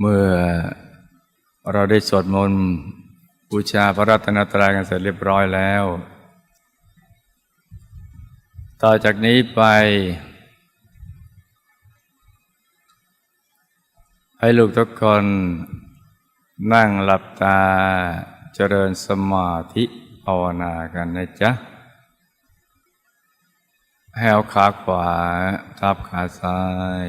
เมื่อเราได้สวดมนต์บูชาพระรัตนตรัยกันเสร็จเรียบร้อยแล้ว ต่อจากนี้ไป ให้ลูกทุกคนนั่งหลับตาเจริญสมาธิภาวนากันนะจ๊ะให้เอาขาขวาทับขาซ้าย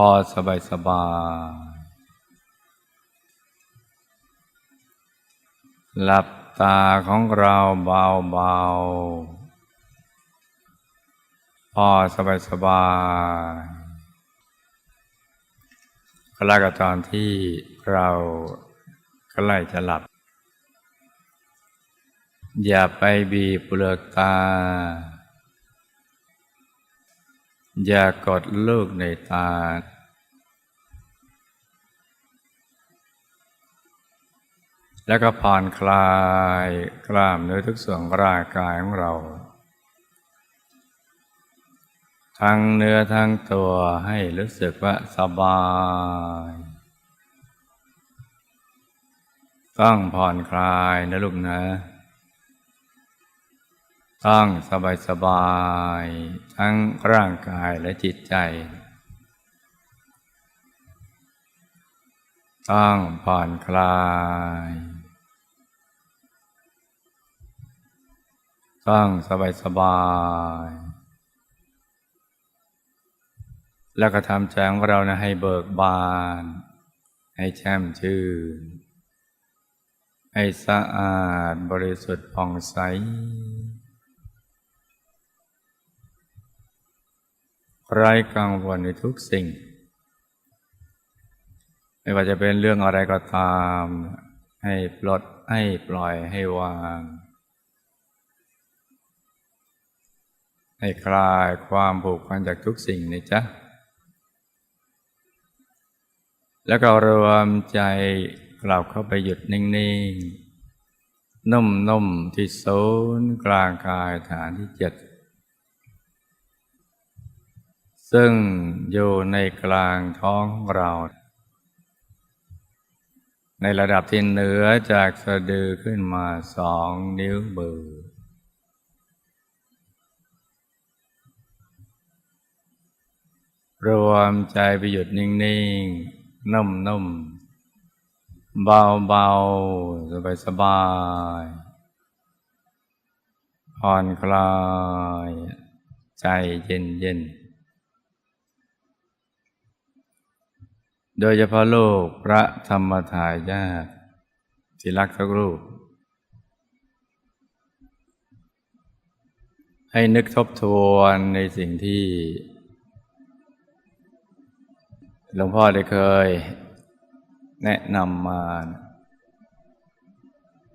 พอสบายสบาย หลับตาของเราเบาๆพอสบายสบายก็แล้วกับตอนที่เราใกล้จะหลับ อย่าไปบีบเปลือกตา อย่ากดลูกในตา แล้วก็ผ่อนคลายกล้ามเนื้อทุกส่วนร่างกายของเรา ทั้งเนื้อทั้งตัวให้รู้สึกว่าสบาย ต้องผ่อนคลายนะลูกนะ ต้งสบายสบายทั้งร่างกายและจิตใจต้งผ่อนคลายต้งสบายสบาย แล้วก็ทำใจของเรานะให้เบิกบาน ให้แช่มชื่น ให้สะอาดบริสุทธิ์ผ่องใส ไร้กังวลในทุกสิ่ง ไม่ว่าจะเป็นเรื่องอะไรก็ตาม ให้ปลดให้ปล่อยให้วาง ให้คลายความผูกพันจากทุกสิ่งนี่จ๊ะ แล้วก็รวมใจกลับเข้าไปหยุดนิ่ง ๆ นุ่ม ๆ ที่ศูนย์กลางกายฐานที่เจ็ด ซึ่งอยู่ในกลางท้องเรา ในระดับที่เหนือจากสะดือขึ้นมาสองนิ้วมือรวมใจไปหยุดนิ่งๆ นุ่มๆ เบาๆ สบายๆผ่อนคลาย ใจเย็นๆ โดยเฉพาะโลกพระธรรมทายาทที่รักทุกรูป ให้นึกทบทวนในสิ่งที่ หลวงพ่อได้เคย แนะนำมา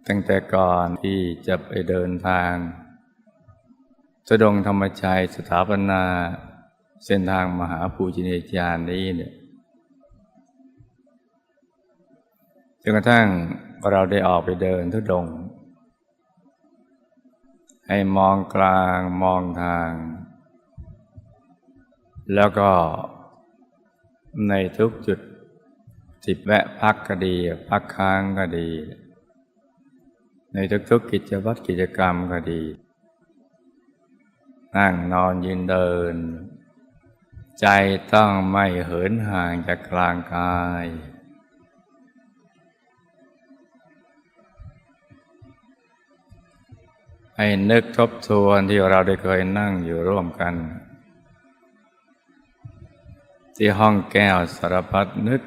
ตั้งแต่ก่อนที่จะไปเดินทางสะดงธรรมชัยสถาปนา เส้นทางมหาภูชินีจารย์นี้เนี่ย จนกระทั่งเราได้ออกไปเดินทุดง ให้มองกลางมองทาง แล้วก็ในทุกจุดจิบแวะพักก็ดี พักค้างก็ดี ในทุกๆกิจวัตรกิจกรรมก็ดี นั่งนอนยืนเดิน ใจต้องไม่เหินห่างจากกลางกาย ให้นึกทบทวนที่เราได้เคยนั่งอยู่ร่วมกัน ที่ห้องแก้วสารพัดนึก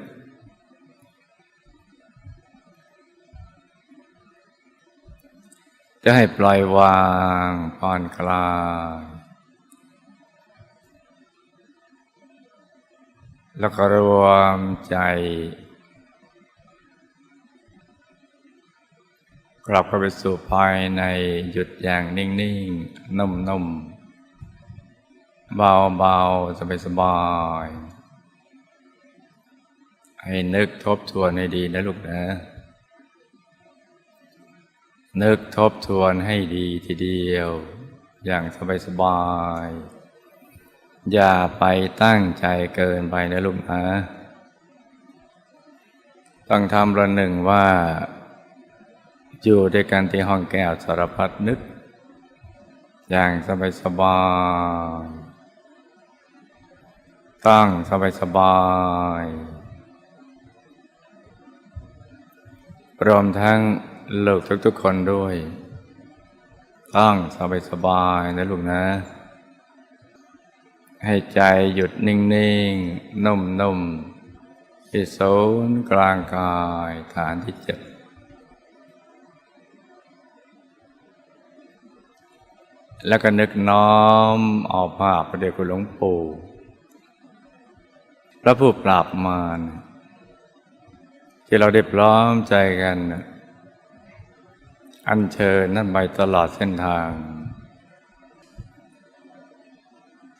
จะให้ปล่อยวางผ่อนคลายแล้วก็รวมใจ กลับเข้าไปสู่ภายในหยุดอย่างนิ่งๆ นุ่มๆ เบาๆ สบายๆ ให้นึกทบทวนให้ดีนะลูกนะ นึกทบทวนให้ดีทีเดียว อย่างสบายๆ อย่าไปตั้งใจเกินไปนะลูกนะ ต้องทำระหนึ่งว่า อยู่ด้วยกันที่ห้องแก้วสารพัดนึก อย่างสบายสบายตั้งสบายสบายรวมทั้งลูกทุกๆคนด้วย ตั้งสบายสบายนะลูกนะ ให้ใจหยุดนิ่งๆ นุ่มๆที่ศูนย์กลางกายฐานที่เจ็ด แล้วก็นึกน้อมเอาภาพพระเดชคุณหลวงปู่พระผู้ปราบมารที่เราได้พร้อมใจกัน อัญเชิญนั่นไปตลอดเส้นทาง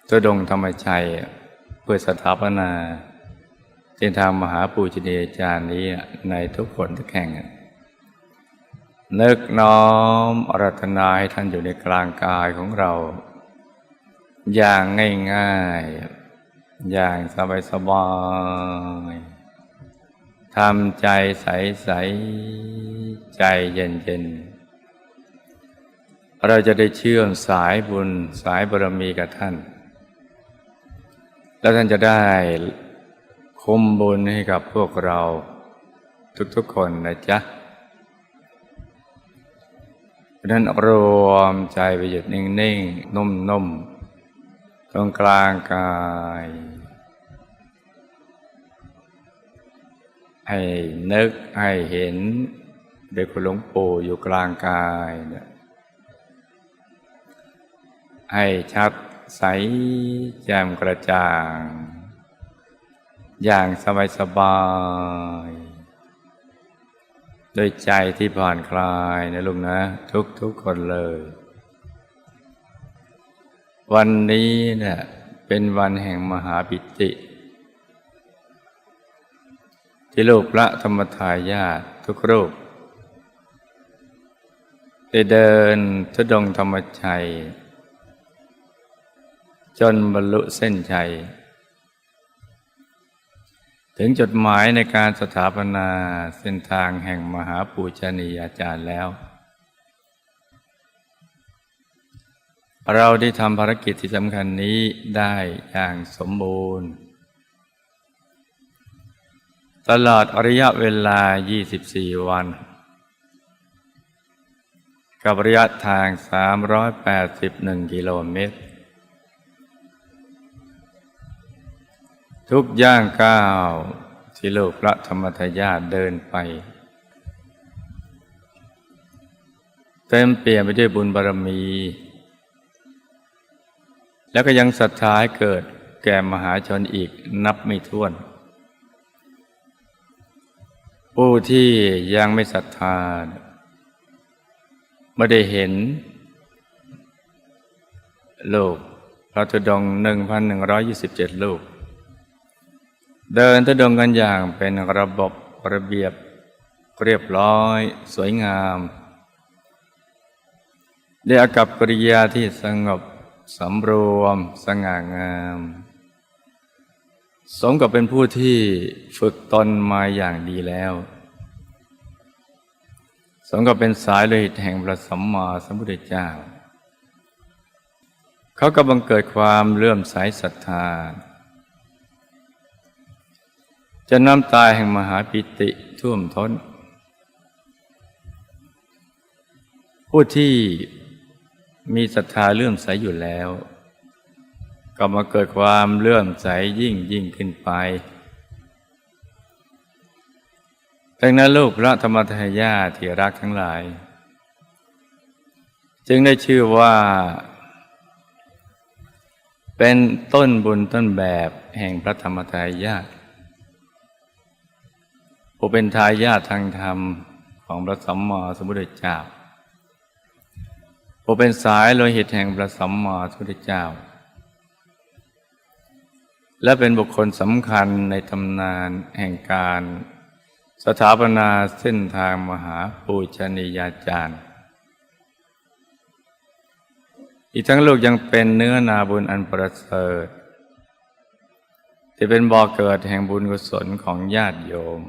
ตุดงธรรมชัยเพื่อสถาปนาเส้นทางมหาปูชนียาจารย์นี้ในทุกคนทุกแห่ง นึกน้อมอรัตนาให้ท่านอยู่ในกลางกายของเรา อย่างง่ายๆ อย่างสบายๆทำใจใสๆใจเย็นๆเราจะได้เชื่อมสายบุญสายบารมีกับท่าน แล้วท่านจะได้คุมบุญให้กับพวกเราทุกๆคนนะจ๊ะะนั้นรวมใจไปหยุดนิ่งๆ นุ่มๆ ตรงกลางกาย ให้นึกให้เห็นเด็กคุณหลวงปู่อยู่กลางกายเนี่ยให้ชัดใสแจ่มกระจ่าง อย่างสบายๆ ด้วยใจที่ผ่อนคลายนะลุงนะ ทุกทุกคนเลย วันนี้เนี่ยเป็นวันแห่งมหาปิติ ที่ลูกพระธรรมทายาททุกรูปได้เดินทุดงธรรมชัย จนบรรลุเส้นชัย ถึงจดหมายในการสถาปนาเส้นทางแห่งมหาปูชนียาจารย์แล้ว เราได้ทำภารกิจที่สำคัญนี้ได้อย่างสมบูรณ์ ตลอดระยะเวลา 24 วัน กับระยะทาง 381 กิโลเมตร ทุกย่างก้าวที่โลกพระธรรมทายาทเดินไป เต็มเปี่ยมไปด้วยบุญบารมี แล้วก็ยังศรัทธาให้เกิดแก่มหาชนอีกนับไม่ถ้วน ผู้ที่ยังไม่ศรัทธาไม่ได้เห็น โลกพระธุดงค์1,127ลูก เดินทุดงกันอย่างเป็นระบบระเบียบเรียบร้อย สวยงามได้อากับกริยาที่สงบสำรวมสง่างาม สมกับเป็นผู้ที่ฝึกตนมาอย่างดีแล้ว สมกับเป็นสายโลหิตแห่งพระสัมมาสัมพุทธเจ้า เขาก็บังเกิดความเลื่อมใสศรัทธา จะน้ำตาแห่งมหาปิติท่วมท้น ผู้ที่มีศรัทธาเลื่อมใสอยู่แล้ว ก็มาเกิดความเลื่อมใสยิ่งยิ่งขึ้นไปดังนั้นลูกพระธรรมทายาทที่รักทั้งหลาย จึงได้ชื่อว่า เป็นต้นบุญต้นแบบแห่งพระธรรมทายาท ผู้เป็นทายาททางธรรมของพระสัมมาสัมพุทธเจ้าผู้เป็นสายโลหิตแห่งพระสัมมาสัมพุทธเจ้า และเป็นบุคคลสำคัญในตำนานแห่งการสถาปนาเส้นทางมหาปูชนียาจารย์ อีกทั้งลูกยังเป็นเนื้อนาบุญอันประเสริฐที่เป็นบ่อเกิดแห่งบุญกุศลของญาติโยม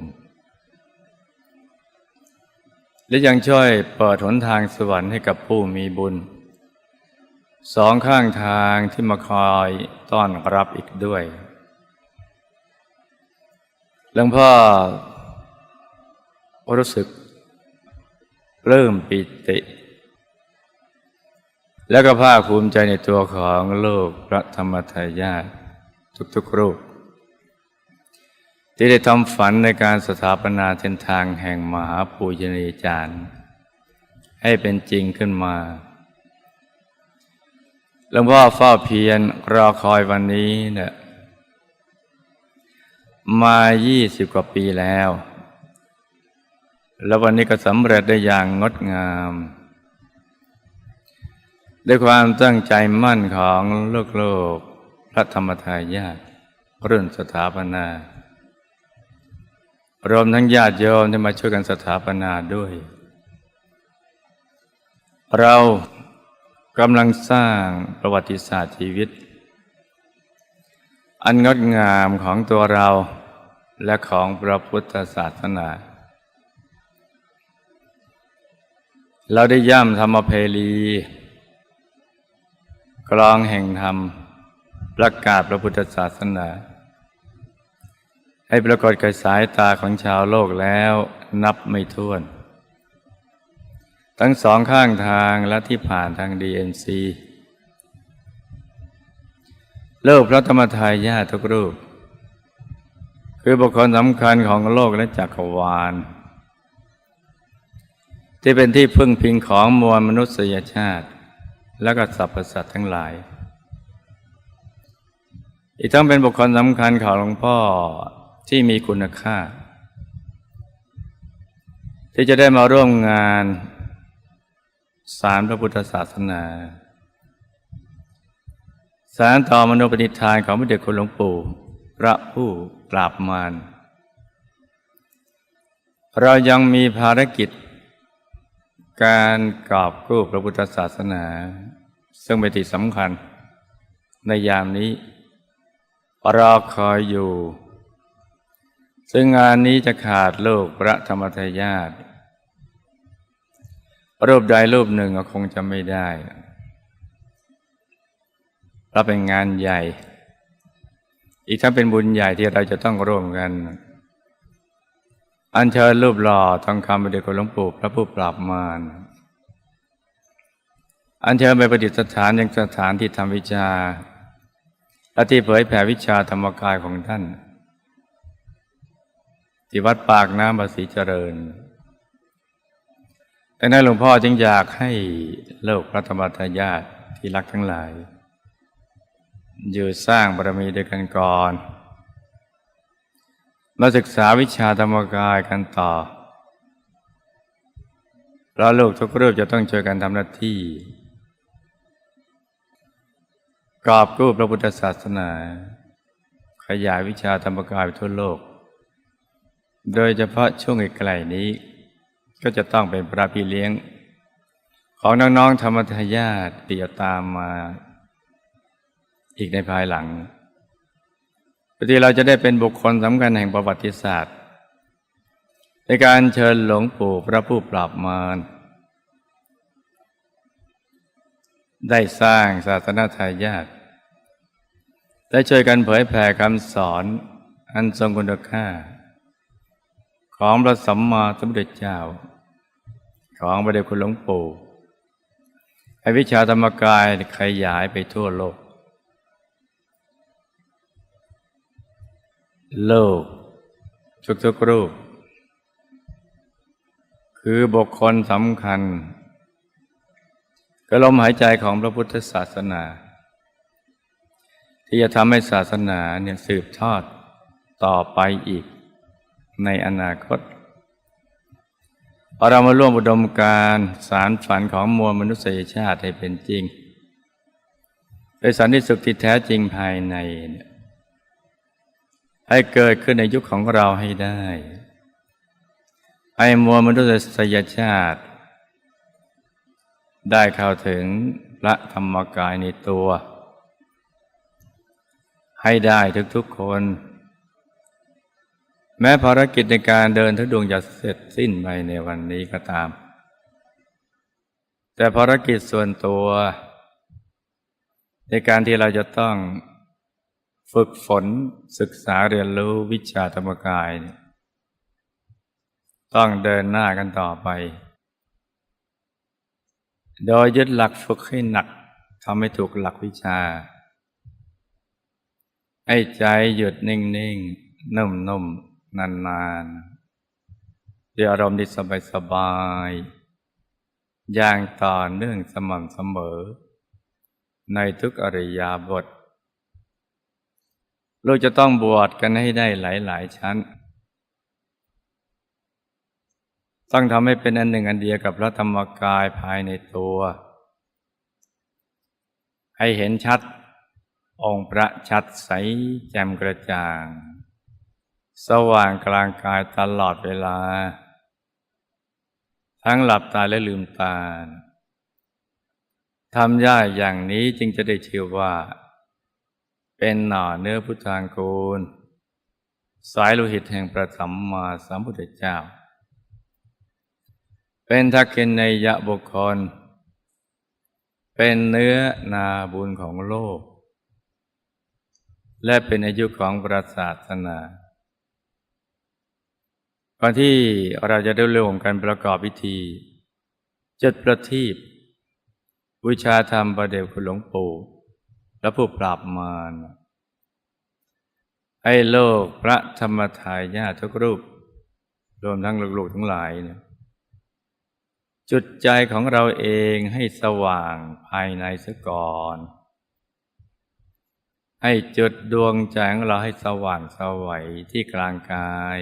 และยังช่วยเปิดหนทางสวรรค์ให้กับผู้มีบุญ สองข้างทางที่มาคอยต้อนรับอีกด้วยหลวงพ่อรู้สึกเริ่มปิติ แล้วก็ภาคภูมิใจในตัวของโลกพระธรรมทายาททุกๆรูป ที่ได้ทำฝันในการสถาปนาเส้นทางแห่งมหาปูชนียจารย์ ให้เป็นจริงขึ้นมาหลวงพ่อเฝ้าเพียรรอคอยวันนี้เนี่ยมายี่สิบกว่าปีแล้ว แล้ววันนี้ก็สำเร็จได้อย่างงดงาม ด้วยความตั้งใจมั่นของโลกโลกพระธรรมทายาทรุ่นสถาปนา รวมทั้งญาติโยมที่มาช่วยกันสถาปนาด้วย เรากำลังสร้างประวัติศาสตร์ชีวิต อันงดงามของตัวเราและของพระพุทธศาสนา เราได้ย่ำธรรมเพลี กลองแห่งธรรม ประกาศพระพุทธศาสนา ให้ปรากฏกับสายตาของชาวโลกแล้วนับไม่ถ้วน ทั้งสองข้างทางและที่ผ่านทาง DNC เลิกพระธรรมทายาททุกรูป คือบุคคลสำคัญของโลกและจักรวาล ที่เป็นที่พึ่งพิงของมวลมนุษยชาติ และก็สรรพสัตว์ทั้งหลาย อีกทั้งเป็นบุคคลสำคัญของหลวงพ่อ ที่มีคุณค่า ที่จะได้มาร่วมงานสารพระพุทธศาสนา สารต่อมโนปณิธานของพระเดชคุณหลวงปู่ พระผู้ปราบมารเรายังมีภารกิจ การกอบกู้พระพุทธศาสนา ซึ่งเป็นที่สำคัญ ในยามนี้รอคอยอยู่ ซึ่งงานนี้จะขาดโลกพระธรรมทายาทรูปใดรูปหนึ่งก็คงจะไม่ได้เพราะเป็นงานใหญ่ อีกทั้งเป็นบุญใหญ่ที่เราจะต้องร่วมกัน อัญเชิญรูปหล่อทองคำไปเด็กหลวงปู่พระผู้ปราบมารอัญเชิญไปประดิษฐานยังสถานที่ทำวิชาและที่เผยแผ่วิชาธรรมกายของท่าน ที่วัดปากน้ำภาษีเจริญดังนั้นหลวงพ่อจึงอยากให้โลกพระธรรมทายาทที่รักทั้งหลาย อยู่สร้างบารมีด้วยกันก่อน มาศึกษาวิชาธรรมกายกันต่อเพราลูกทุกรูปจะต้องช่วยกันทำหน้าที่กอบกู้พระพุทธศาสนา ขยายวิชาธรรมกายไปทั่วโลก โดยเฉพาะช่วงไกลๆนี้ ก็จะต้องเป็นพระพี่เลี้ยง ของน้องๆธรรมทายาทที่จะตามมาอีกในภายหลังปกติเราจะได้เป็นบุคคลสำคัญแห่งประวัติศาสตร์ ในการเชิญหลวงปู่พระผู้ปราบมารได้สร้างศาสนาทายาทได้ช่วยกันเผยแผ่คำสอนอันทรงคุณค่า ของพระสัมมาสัมพุทธเจ้า ของพระเดชคุณหลวงปู่ให้วิชาธรรมกายขยายไปทั่วโลก โลกทุกๆรูป คือบุคคลสำคัญกระลมหายใจของพระพุทธศาสนา ที่จะทำให้ศาสนาเนี่ยสืบทอดต่อไปอีก ในอนาคต เรามาร่วมอุดมการสารฝันของมวลมนุษยชาติให้เป็นจริงเป็นสันติสุขที่แท้จริงภายใน ให้เกิดขึ้นในยุคของเราให้ได้ ให้มวลมนุษยชาติ ได้เข้าถึงพระธรรมกายในตัว ให้ได้ทุกๆคน แม้ภารกิจในการเดินทุดวงจะเสร็จสิ้นไปในวันนี้ก็ตาม แต่ภารกิจส่วนตัว ในการที่เราจะต้องฝึกฝนศึกษาเรียนรู้วิชาธรรมกายเนี่ยต้องเดินหน้ากันต่อไป โดยยึดหลักฝึกให้หนักทำให้ถูกหลักวิชา ให้ใจหยุดนิ่งๆนุ่มๆ นานๆด้วยอารมณ์ที่สบายๆอย่างต่อเนื่องสม่ำเสมอ ในทุกอริยาบทเราจะต้องบวชกันให้ได้หลาย ๆ ชั้น ต้องทำให้เป็นอันหนึ่งอันเดียวกับพระธรรมกายภายในตัว ให้เห็นชัดองค์พระชัดใสแจ่มกระจ่าง สว่างกลางกายตลอดเวลา ทั้งหลับตาและลืมตาทำได้อย่างนี้จึงจะได้ชื่อว่า เป็นหน่อเนื้อพุทธางกูล สายโลหิตแห่งประสัมมาสัมพุทธเจ้า เป็นทักษิณในยะบุคคล เป็นเนื้อนาบุญของโลก และเป็นอายุของประศาสนา ก่อนที่เราจะได้ร่วมกันประกอบพิธีจุดประทีปบูชาธรรมประเดชคุณหลวงปู่และผู้ปราบมารให้โลกพระธรรมทายาทุกรูป รวมทั้งลูกๆทั้งหลายเนี่ยจุดใจของเราเองให้สว่างภายในซะก่อน ให้จุดดวงใจของเราให้สว่างสวัยที่กลางกาย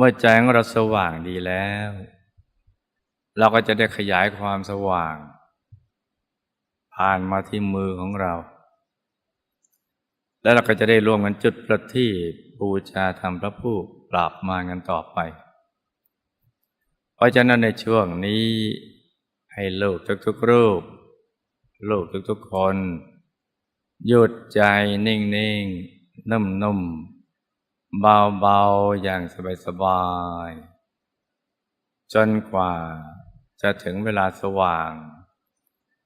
เมื่อใจของเราสว่างดีแล้ว เราก็จะได้ขยายความสว่าง ผ่านมาที่มือของเรา แล้วเราก็จะได้ร่วมกันจุดประทีปบูชาธรรมพระผู้ปราบมากันต่อไป เพราะฉะนั้นในช่วงนี้ ให้ลูกทุกๆรูปลูกทุกๆคน หยุดใจนิ่งๆนุ่มๆ เบาๆอย่างสบายๆจนกว่าจะถึงเวลาสว่าง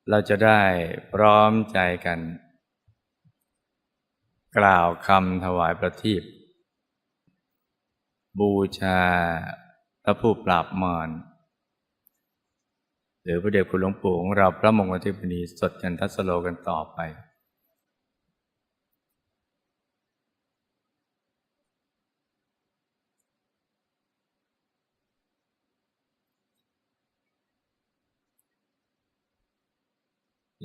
เราจะได้พร้อมใจกัน กล่าวคำถวายประทีปบูชาพระผู้ปราบมารหรือพระเดชคุณหลวงปู่ของเราพระมงคลเทพนีสดจันทสโลกันต่อไป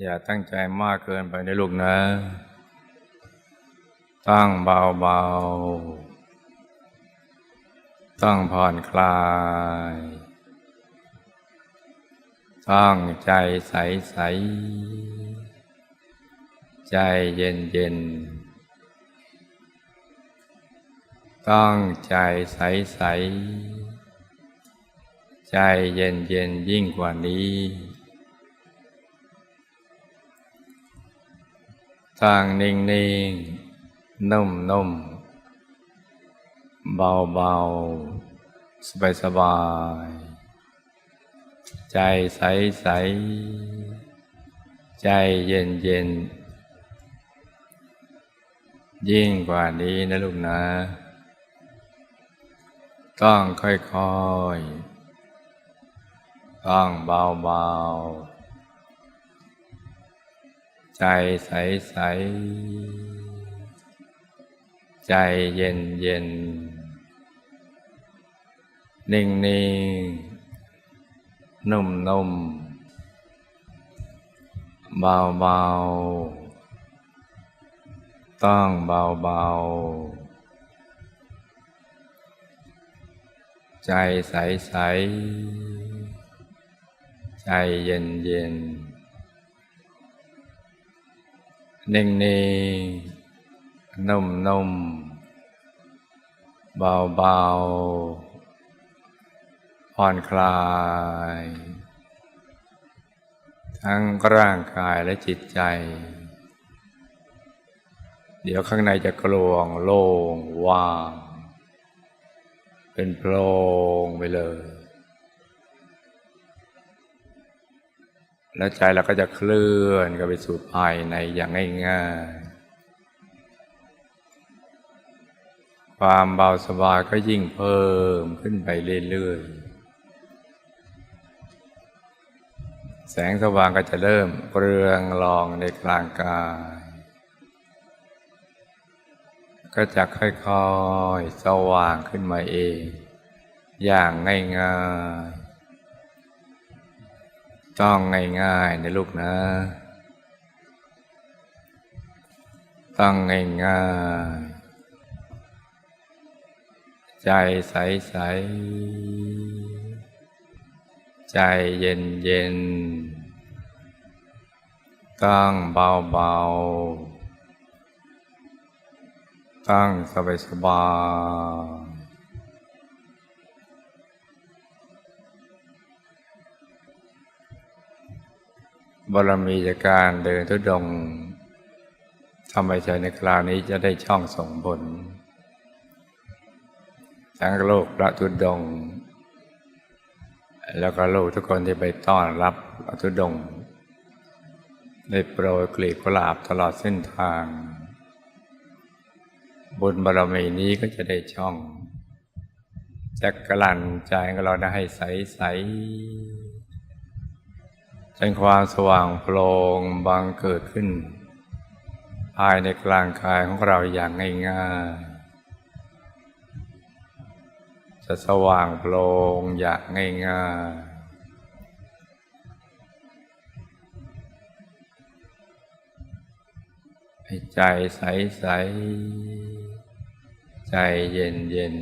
อย่าตั้งใจมากเกินไปในลูกนะ ตั้งเบาๆ ตั้งผ่อนคลาย ตั้งใจใสใสใจเย็นเย็นตั้งใจใสใสใจเย็นเย็นยิ่งกว่านี้ ทางนิ่งนิ่งนุ่มนุ่มเบาเบาสบายสบาย ใจใสใส ใจเย็นเย็น ยิ่งกว่านี้นะลูกนะ ต้องค่อยๆ ต้องเบาๆ ใจใสใสใจเย็นเย็นนิ่งนิ่งนุ่มนุ่มเบาเบาต้องเบาเบาใจใสใสใจเย็นเย็น นิ่งนิ่งนุ่มนุ่มเบาเบาผ่อนคลาย ทั้งร่างกายและจิตใจ เดี๋ยวข้างในจะกลวงโล่งว่าง เป็นโปร่งไปเลย แล้วใจเราก็จะเคลื่อนกันไปสู่ภายในอย่างง่ายๆ ความเบาสบายก็ยิ่งเพิ่มขึ้นไปเรื่อยๆ แสงสว่างก็จะเริ่มเรืองรองในกลางกาย ก็จะค่อยๆ สว่างขึ้นมาเอง อย่างง่ายๆ ต้องง่ายๆนะลูกนะ ต้องง่ายๆ ใจใสๆ ใจเย็นๆ ต้องเบาๆ ตั้งสบายส บารมีจากการเดินทุดงทำให้ใจในคราวนี้จะได้ช่องส่งผลทั้งโลกพระทุดงค์แล้วก็โลกทุกคนที่ไปต้อนรับพระทุดงค์ได้โปรยกลีบกุหลาบตลอดเส้นทาง บุญบารมีนี้ก็จะได้ช่องจักกลั่นใจของเราได้ให้ใสใส จนความสว่างโปร่งบางเกิดขึ้น ภายในกลางกายของเราอย่างง่ายๆ จะสว่างโปร่งอย่างง่ายๆให้ใจใสๆใจเย็นเย็น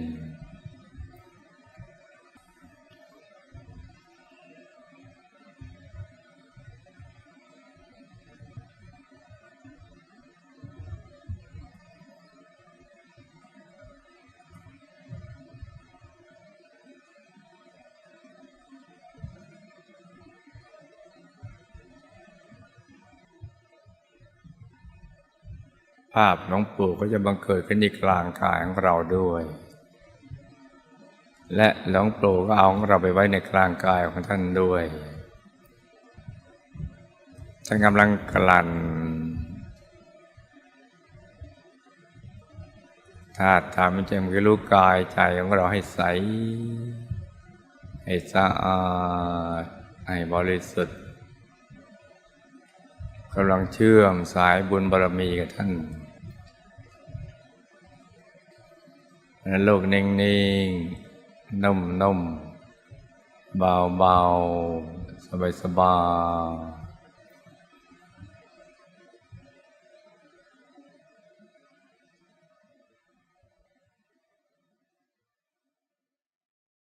ภาพหลวงปู่ก็จะบังเกิดขึ้นในกลางกายของเราด้วย และหลวงปู่ก็เอาของเราไปไว้ในกลางกายของท่านด้วย ท่านกำลังกลั่นธาตุธรรมจำคือรู้กายใจของเราให้ใส ให้สะอาด ให้บริสุทธิ์กำลังเชื่อมสายบุญบารมีกับท่าน นั้นโลกนิ่งนิ่งนุ่มนุ่มเบาเบาสบายสบาย